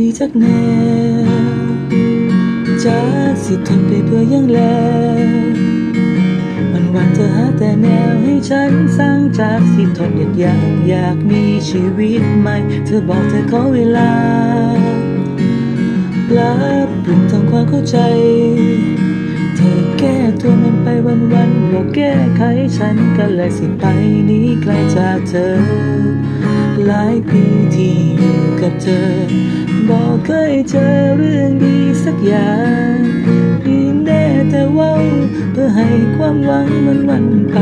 ดีจักแนวจากสิทนไปเพื่อยังแล้วมันวันเธอหาแต่แนวให้ฉันสร้างจากสิทนอยากอยากอยากมีชีวิตใหม่ เธอบอกเธอขอเวลาปรับปรุงทำความเข้าใจ ธอแก้ตัวมันไปวันวันๆบอกแก้ไขฉันก็เลยสิไปนี้ไกลจากเธอ หลายปีที่อยู่กับเธอ บอกเคยเจอเรื่องดีสักอย่างดีแน่แต่ว่าเพื่อให้ความหวังมันวันไป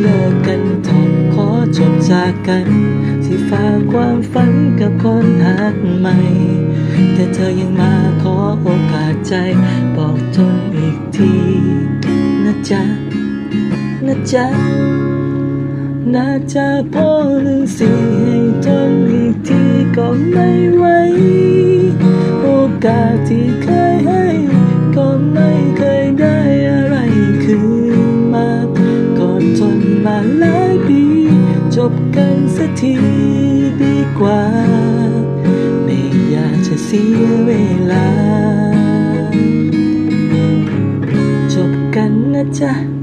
เลิกกันทองขอจบจากกัน ฝากความฝันกับคนหักใหม่ แต่เธอยังมาขอโอกาสใจ บอกทนอีกที นะจ๊ะ นะจ๊ะ น่าจะพอหรือสิให้ทนอีกทีก็ไม่ไหวโอกาสที่เคย บกันสักทีดีกว่า ไม่อยากจะเสียเวลา จบกันนะจ๊ะ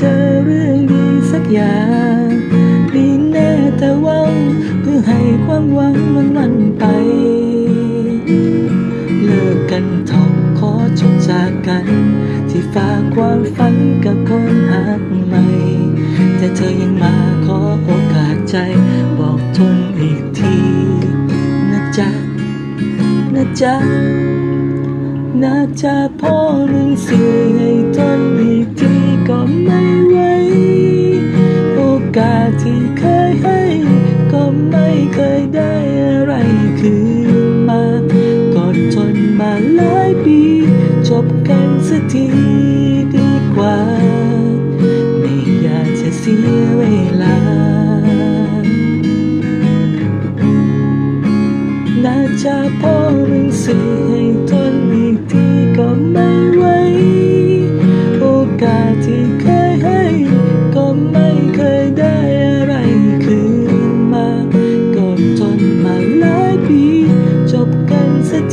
เจอเรื่องดีสักอย่างดีแน่แต่ว่าเพื่อให้ความหวังมันวันไป เลิกกันทองขอจบจากกัน ที่ฝากความฝันกับคนหักใหม่ แต่เธอยังมาขอโอกาสใจ บอกทนอีกที นะจ๊ะ นะจ๊ะน่าจะพอหนึ่งสิ่งให้ทนอีกที ก็ไม่ไหว โอกาสที่เคยให้ ก็ไม่เคยได้อะไรคืนมา ก็ทนมาหลายปี จบกันสักทีดีกว่า ไม่อยากจะเสียเวลาน่าจะพอหนึ่งสิ่งให้ กั